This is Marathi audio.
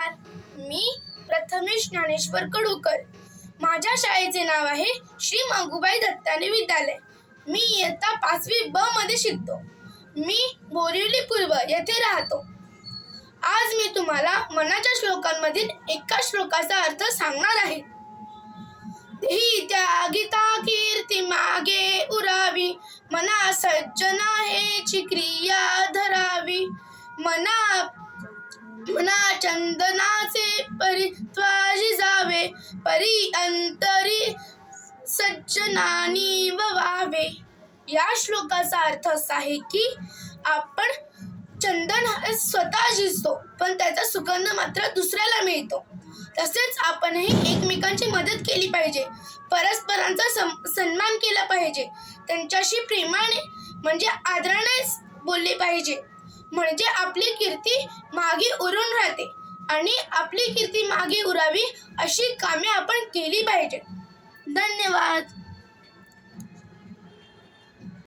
नमस्कार मी प्रथमेश ज्ञानेश्वर कडूकर. माझ्या शाळेचे नाव आहे श्री मंगूबाई दत्ताने विद्यालय. मी इयत्ता पाचवी ब मध्ये शिकतो. मी बोरिवली पूर्व येथे राहतो. आज मी तुम्हाला मनाच्या श्लोकांमधील एका श्लोकाचा अर्थ सांगणार आहे. ही त्यागिता कीर्ती मागे उरावी. मना सज्जना हेची क्रिया धरावी. मना मना चंदनाचे परित्वाजी जावे परी अंतरी सज्जनानी वावे या श्लोकाचा अर्थ असा आहे की आपण चंदन हा स्वतः झिजतो पण त्याचा सुगंध मात्र दुसऱ्याला मिळतो. तसेच आपणही एकमेकांची मदत केली पाहिजे परस्परांचा सन्मान केला पाहिजे त्यांच्याशी प्रेमाने म्हणजे आदरानेच बोलले पाहिजे. म्हणजे आपली कीर्ती मागे उरून राहते. आणि आपली कीर्ती मागे उरावी अशी कामे आपण केली पाहिजे धन्यवाद.